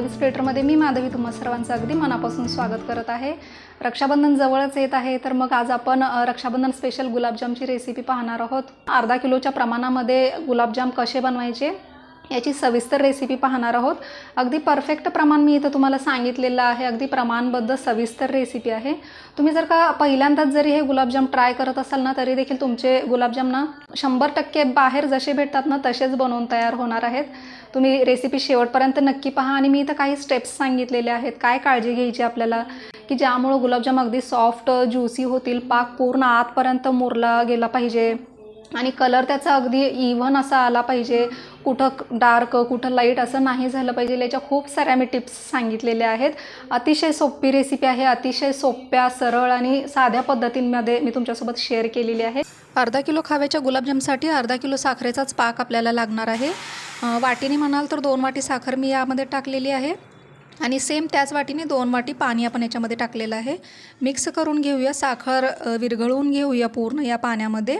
माधवी स्प्लेटरमध्ये मी माधवी तुम्हा सर्वांचं अगदी मनापासून स्वागत करत आहे. रक्षाबंधन जवळच येत आहे तर मग आज आपण रक्षाबंधन स्पेशल गुलाबजामची रेसिपी पाहणार आहोत. अर्धा किलोच्या प्रमाणामध्ये गुलाबजाम कसे बनवायचे? याची सविस्तर रेसिपी पाहणार आहोत. अगदी परफेक्ट प्रमाण मी इथं तुम्हाला सांगितलेलं आहे. अगदी प्रमाणबद्ध सविस्तर रेसिपी आहे. तुम्ही जर का पहिल्यांदाच जरी हे गुलाबजाम ट्राय करत असाल ना तरी देखील तुमचे गुलाबजाम ना शंभर टक्के बाहेर जसे भेटतात ना तसेच बनवून तयार होणार आहेत. तुम्ही रेसिपी शेवटपर्यंत नक्की पहा. आणि मी इथं काही स्टेप्स सांगितलेले आहेत. काय काळजी घ्यायची आपल्याला? की ज्यामुळं गुलाबजाम अगदी सॉफ्ट ज्युसी होतील पाक पूर्ण आतपर्यंत मुरला गेला पाहिजे. आणि कलर त्याचा अगदी इव्हन असा आला पाहिजे. कुठं डार्क कुठं लाइट असं नाही झालं पाहिजे. याच्या खूप साऱ्या मी टिप्स सांगितलेल्या आहेत. अतिशय सोपी रेसिपी आहे. अतिशय सोप्या सरळ आणि साध्या पद्धतींमध्ये मी तुमच्यासोबत शेअर केलेली आहे. अर्धा किलो खाव्याच्या गुलाबजामसाठी अर्धा किलो साखरेचाच पाक आपल्याला लागणार आहे. वाटीने म्हणाल तर दोन वाटी साखर मी यामध्ये टाकलेली आहे. आणि सेम त्याच वाटीने दोन वाटी पाणी आपण याच्यामध्ये टाकलेलं आहे. मिक्स करून घेऊया. साखर विरघळवून घेऊया पूर्ण या पाण्यामध्ये.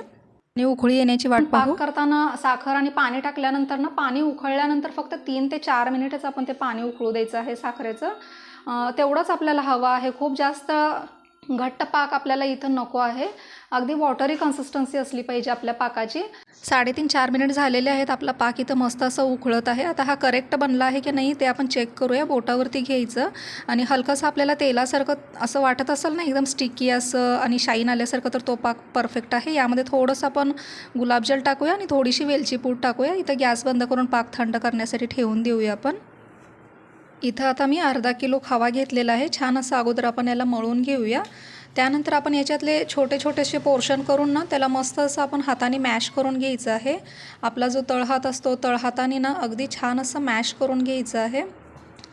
आणि उकळी येण्याची वाट पाहू. करताना साखर आणि पाणी टाकल्यानंतर ना पाणी उकळल्यानंतर फक्त तीन ते चार मिनिटच आपण ते पाणी उकळू द्यायचं आहे साखरेचं. तेवढंच आपल्याला हवं आहे. खूप जास्त घट्ट पाक आपल्याला इथं नको आहे. अगदी वॉटरी कन्सिस्टन्सी असली पाहिजे आपल्या पाकाची. साडेतीन चार मिनिट झालेले आहेत. आपला पाक इथं मस्त असं उखळत आहे. आता हा करेक्ट बनला आहे की नाही ते आपण चेक करूया. बोटावरती घ्यायचं. आणि हलकंसं आपल्याला तेलासारखं असं वाटत असेल ना एकदम स्टिकी असं आणि शाईन आल्यासारखं तर तो पाक परफेक्ट आहे. यामध्ये थोडंसं आपण गुलाबजल टाकूया आणि थोडीशी वेलची पूड टाकूया. इथं गॅस बंद करून पाक थंड करण्यासाठी ठेवून देऊया आपण. इथं आता मी अर्धा किलो खावा घेतलेला आहे. छान असं अगोदर आपण याला मळून घेऊया. त्यानंतर आपण याच्यातले छोटे छोटेसे पोर्शन करून ना त्याला मस्त असं आपण हाताने मॅश करून घ्यायचं आहे. आपला जो तळहात असतो तळहाताने ना अगदी छान असं मॅश करून घ्यायचं आहे.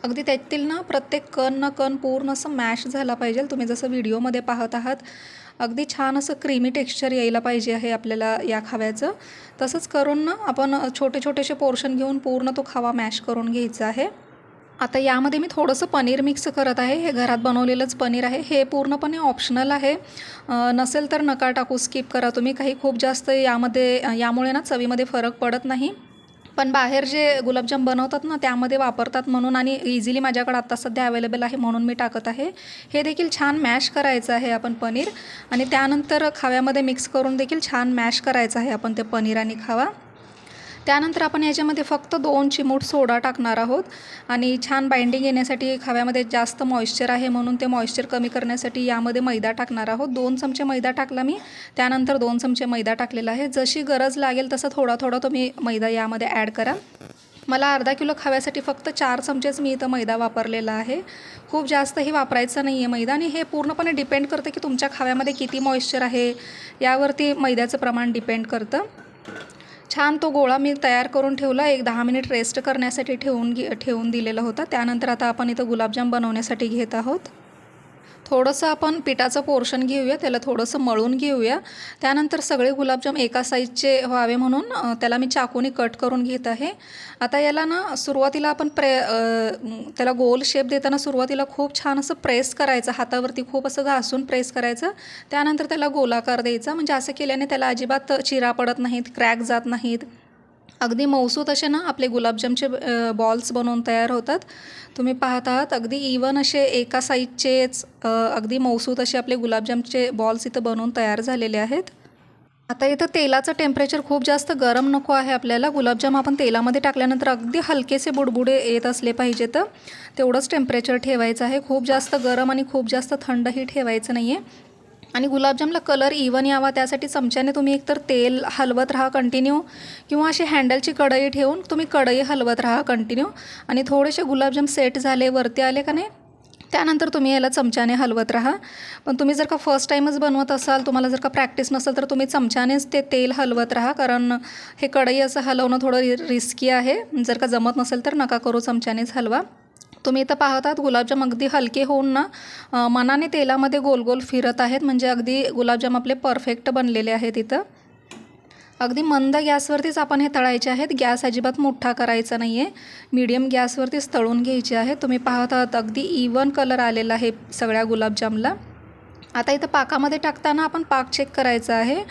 अगदी त्यातील ना प्रत्येक कण ना कण पूर्ण असं मॅश झाला पाहिजे. तुम्ही जसं व्हिडिओमध्ये पाहत आहात अगदी छान असं क्रीमी टेक्स्चर यायला पाहिजे आहे आपल्याला या खाव्याचं. तसंच करून ना आपण छोटे छोटेसे पोर्शन घेऊन पूर्ण तो खावा मॅश करून घ्यायचा आहे. आता यामध्ये मी थोडंसं पनीर मिक्स करत आहे. हे घरात बनवलेलंच पनीर आहे. हे पूर्णपणे ऑप्शनल आहे. नसेल तर नका टाकू स्किप करा तुम्ही. काही खूप जास्त यामध्ये यामुळे ना चवीमध्ये फरक पडत नाही. पण बाहेर जे गुलाबजाम बनवतात ना त्यामध्ये वापरतात म्हणून आणि इझिली माझ्याकडे आत्ता सध्या अवेलेबल आहे म्हणून मी टाकत आहे. हे देखील छान मॅश करायचं आहे आपण पनीर. आणि त्यानंतर खाव्यामध्ये मिक्स करून देखील छान मॅश करायचं आहे आपण ते पनीर आणि खावा. त्यानंतर आपण याच्यामध्ये फक्त दोन चिमूट सोडा टाकणार आहोत. आणि छान बाइंडिंग येण्यासाठी खाव्यामध्ये जास्त मॉइश्चर आहे म्हणून ते मॉइश्चर कमी करण्यासाठी यामध्ये मैदा टाकणार आहोत. दोन चमचे मैदा टाकला मी. त्यानंतर दोन चमचे मैदा टाकलेला आहे. जशी गरज लागेल तसं थोडा थोडा तुम्ही मैदा यामध्ये ॲड करा. मला अर्धा किलो खाव्यासाठी फक्त चार चमचेच मी इथं मैदा वापरलेला आहे. खूप जास्तही वापरायचं नाही आहे मैदा आणि हे पूर्णपणे डिपेंड करतं की तुमच्या खाव्यामध्ये किती मॉइश्चर आहे. यावरती मैद्याचं प्रमाण डिपेंड करतं. छान तो गोळा मी तयार करून ठेवला. एक दहा मिनिट रेस्ट करण्यासाठी ठेवून घे ठेवून दिलेला होता. त्यानंतर आता आपण इथं गुलाबजाम बनवण्यासाठी घेत आहोत. थोडंसं आपण पिठाचं पोर्शन घेऊया त्याला थोडंसं मळून घेऊया. त्यानंतर सगळे गुलाबजाम एका साईजचे व्हावे म्हणून त्याला मी चाकूने कट करून घेत आहे. आता याला ना सुरुवातीला आपण प्रे त्याला गोल शेप देताना सुरुवातीला खूप छान असं प्रेस करायचं हातावरती खूप असं घासून प्रेस करायचं. त्यानंतर त्याला गोलाकार द्यायचा म्हणजे असं केल्याने त्याला अजिबात चिरा पडत नाहीत क्रॅक जात नाहीत. अगदी मौसूत असे ना आपले गुलाबजामचे बॉल्स बनवून तयार होतात. तुम्ही पाहत आहात अगदी इवन असे एका साईजचेच अगदी मौसूत असे आपले गुलाबजामचे बॉल्स इथं बनवून तयार झालेले आहेत. आता इथं तेलाचं टेम्परेचर खूप जास्त गरम नको आहे आपल्याला. गुलाबजाम आपण तेलामध्ये टाकल्यानंतर अगदी हलकेसे बुडबुडे येत असले पाहिजे तर. तेवढंच टेम्परेचर ठेवायचं आहे. खूप जास्त गरम आणि खूप जास्त थंडही ठेवायचं नाही आहे आणि गुलाबजामला कलर इवन यावा त्यासाठी चमच्याने तुम्ही एकतर तेल हलवत राहा कंटिन्यू किंवा अशी हँडलची कढई ठेवून तुम्ही कढई हलवत राहा कंटिन्यू आणि थोडेसे गुलाबजाम सेट झाले वरती आले का नाही त्यानंतर तुम्ही याला चमच्याने हलवत राहा. पण तुम्ही जर का फर्स्ट टाईमच बनवत असाल तुम्हाला जर का प्रॅक्टिस नसेल तर तुम्ही चमच्यानेच ते तेल हलवत राहा कारण हे कढई असं हलवणं थोडं रि रिस्की आहे. जर का जमत नसेल तर नका करू चमच्यानेच हलवा. तुम्ही इथं पाहतात गुलाबजाम अगदी हलके होऊन ना मनाने तेलामध्ये गोल गोल फिरत आहेत. म्हणजे अगदी गुलाबजाम आपले परफेक्ट बनलेले आहेत इथं. अगदी मंद गॅसवरतीच आपण हे तळायचे आहेत. गॅस अजिबात मोठा करायचा नाही आहे मीडियम गॅसवरतीच तळून घ्यायचे आहे. तुम्ही पाहत आहात अगदी इवन कलर आलेला आहे सगळ्या गुलाबजामला. आता इथं पाकामध्ये टाकताना आपण पाक चेक करायचा आहे.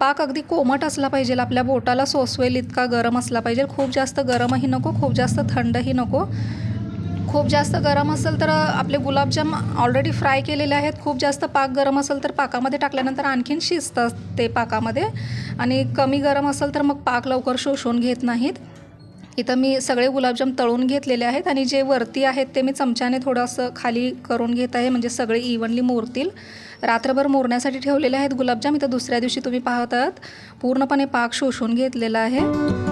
पाक अगदी कोमट असला पाहिजे. आपल्या बोटाला सोसवेल इतका गरम असला पाहिजे. खूप जास्त गरमही नको खूप जास्त थंडही नको. खूप जास्त गरम असेल तर आपले गुलाबजाम ऑलरेडी फ्राय केलेले आहेत. खूप जास्त पाक गरम असेल तर पाकामध्ये टाकल्यानंतर आणखीन शिजतं ते पाकामध्ये. आणि कमी गरम असेल तर मग पाक लवकर शोषून घेत नाहीत. इथं मी सगळे गुलाबजाम तळून घेतलेले आहेत आणि जे वरती आहेत ते मी चमच्याने थोडंसं खाली करून घेत आहे. म्हणजे सगळे इव्हनली मोरतील. रात्रभर मोरण्यासाठी ठेवलेले आहेत गुलाबजाम. इथं दुसऱ्या दिवशी तुम्ही पाहत आहात पूर्णपणे पाक शोषून घेतलेला आहे.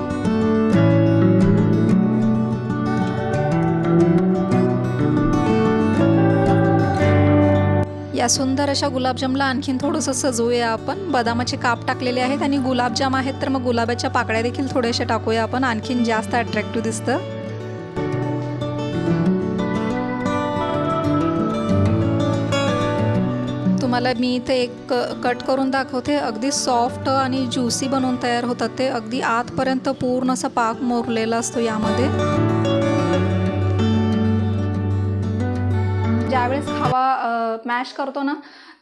या सुंदर अशा गुलाबजामला आणखीन थोडंसं सजवूया आपण. बदामाचे काप टाकलेले आहेत आणि गुलाबजाम आहेत तर मग गुलाबाच्या पाकळ्या देखील थोड्याशा टाकूया आपण. आणखीन जास्त अट्रॅक्टिव्ह दिसतं. तुम्हाला मी इथे एक क- कट करून दाखवते. अगदी सॉफ्ट आणि ज्युसी बनवून तयार होतात ते. अगदी आतपर्यंत पूर्ण असा पाक मोरलेला असतो यामध्ये. ज्यावेळेस खावा मॅश करतो ना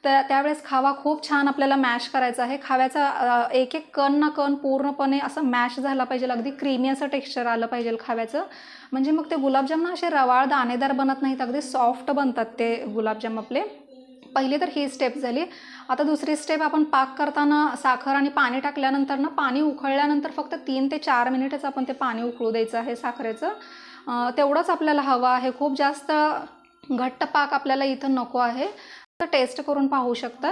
त्या त्यावेळेस खावा खूप छान आपल्याला मॅश करायचा आहे. खाव्याचा एक एक कण ना कण पूर्णपणे असं मॅश झाला पाहिजे. अगदी क्रीमी असं टेक्स्चर आलं पाहिजे खाव्याचं. म्हणजे मग ते गुलाबजाम ना असे रवाळ दाणेदार बनत नाहीत. अगदी सॉफ्ट बनतात ते गुलाबजाम आपले. पहिली तर ही स्टेप झाली. आता दुसरी स्टेप आपण पाक करताना साखर आणि पाणी टाकल्यानंतर ना पाणी उकळल्यानंतर फक्त तीन ते चार मिनिटच आपण ते पाणी उकळू द्यायचं आहे साखरेचं. तेवढंच आपल्याला हवं आहे. खूप जास्त घट्ट पाक आपल्याला इथं नको आहे. तर टेस्ट करून पाहू शकता.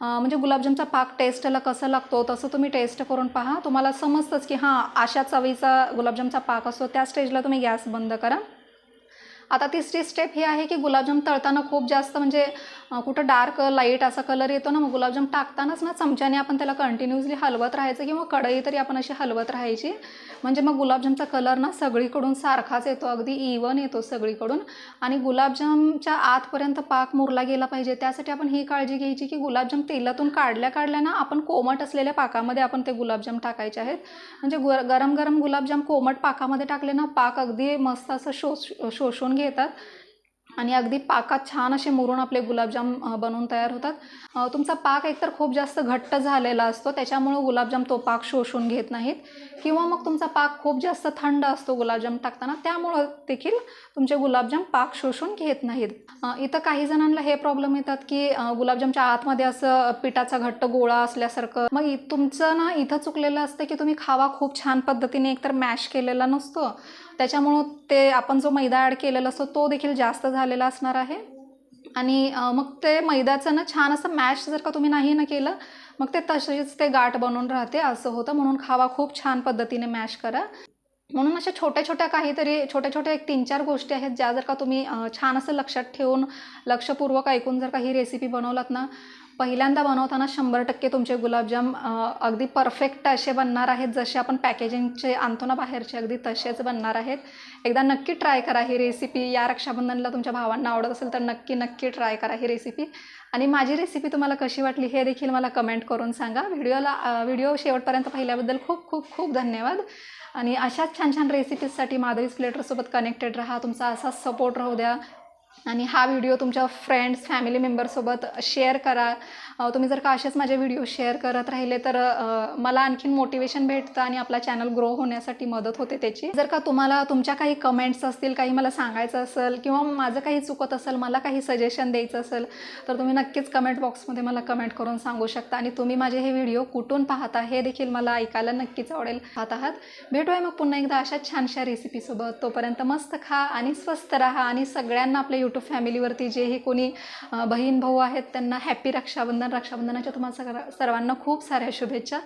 म्हणजे गुलाबजामचा पाक टेस्टला कसं लागतो तसं तुम्ही टेस्ट करून पहा. तुम्हाला समजतंच की हां अशा चवीचा गुलाबजामचा पाक असतो. त्या स्टेजला तुम्ही गॅस बंद करा. आता तिसरी स्टेप ही आहे की गुलाबजाम तळताना खूप जास्त म्हणजे कुठं डार्क लाइट असा कलर येतो ना मग गुलाबजाम टाकतानाच ना चमच्याने आपण त्याला कंटिन्युअसली हलवत राहायचं किंवा कढई तरी आपण अशी हलवत राहायची. म्हणजे मग गुलाबजामचा कलर ना सगळीकडून सारखाच येतो अगदी इवन येतो सगळीकडून. आणि गुलाबजामच्या आतपर्यंत पाक मुरला गेला पाहिजे. त्यासाठी आपण ही काळजी घ्यायची की गुलाबजाम तेलातून काढल्या काढल्या ना आपण कोमट असलेल्या पाकामध्ये आपण ते गुलाबजाम टाकायचे आहेत. म्हणजे गु गरम गरम गुलाबजाम कोमट पाकामध्ये टाकले ना पाक अगदी मस्त असं शोष शोषून घेतात आणि अगदी पाकात छान असे मुरून आपले गुलाबजाम बनवून तयार होतात. तुमचा पाक एकतर खूप जास्त घट्ट झालेला असतो त्याच्यामुळं गुलाबजाम तो पाक शोषून घेत नाहीत. किंवा मग तुमचा पाक खूप जास्त थंड असतो गुलाबजाम टाकताना त्यामुळं देखील तुमचे गुलाबजाम पाक शोषून घेत नाहीत. इथं काही जणांना हे प्रॉब्लेम येतात की गुलाबजामच्या आतमध्ये असं पिठाचा घट्ट गोळा असल्यासारखं. मग इ- तुमचं ना इथं चुकलेलं असतं की तुम्ही खावा खूप छान पद्धतीने एकतर मॅश केलेला नसतो. त्याच्यामुळं ते आपण जो मैदा ॲड केलेला असतो तो देखील जास्त झालेला असणार आहे. आणि मग ते मैद्याचं ना छान असं मॅश जर का तुम्ही नाही ना केलं मग ते तसेच ते गाठ बनून राहते असं होतं. म्हणून खावा खूप छान पद्धतीने मॅश करा. म्हणून अशा छोट्या छोट्या काहीतरी छोट्या छोट्या एक तीन चार गोष्टी आहेत ज्या जर का तुम्ही छान असं लक्षात ठेवून लक्षपूर्वक ऐकून जर का ही रेसिपी बनवलात ना पहिल्यांदा बनवताना शंभर टक्के तुमचे गुलाबजाम अगदी परफेक्ट असे बनणार आहेत. जसे आपण पॅकेजिंगचे आणतो ना बाहेरचे अगदी तसेच बनणार आहेत. एकदा नक्की ट्राय करा ही रेसिपी या रक्षाबंधनला तुमच्या भावांना आवडत असेल तर नक्की नक्की ट्राय करा ही रेसिपी आणि माझी रेसिपी तुम्हाला कशी वाटली हे देखील मला कमेंट करून सांगा. व्हिडिओला व्हिडिओ शेवटपर्यंत पाहिल्याबद्दल खूप खूप खूप धन्यवाद. आणि अशाच छान छान रेसिपीजसाठी माधवीज प्लेटरसोबत कनेक्टेड राहा. तुमचा असाच सपोर्ट राहू द्या. आणि हा व्हिडिओ तुमच्या फ्रेंड्स फॅमिली मेंबरसोबत शेअर करा. तुम्ही जर का असेच माझे व्हिडिओ शेअर करत राहिले तर मला आणखीन मोटिवेशन भेटतं आणि आपला चॅनल ग्रो होण्यासाठी मदत होते त्याची. जर का तुम्हाला तुमच्या काही कमेंट्स असतील काही मला सांगायचं असेल किंवा माझं काही चुकत असेल मला काही सजेशन द्यायचं असेल तर तुम्ही नक्कीच कमेंट बॉक्समध्ये मला कमेंट करून सांगू शकता. आणि तुम्ही माझे हे व्हिडिओ कुठून पाहता हे देखील मला ऐकायला नक्कीच आवडेल. पाहत आहात. भेटूया मग पुन्हा एकदा अशा छानशा रेसिपीसोबत तोपर्यंत मस्त खा आणि स्वस्त राहा आणि सगळ्यांना आपल्या यूट्यूब फॅमिलीवरती जेही कोणी बहीण भाऊ आहेत त्यांना हॅपी रक्षाबंधन रक्षाबंधनाच्या तुम्हाला सगळ्या सर्वांना खूप साऱ्या शुभेच्छा.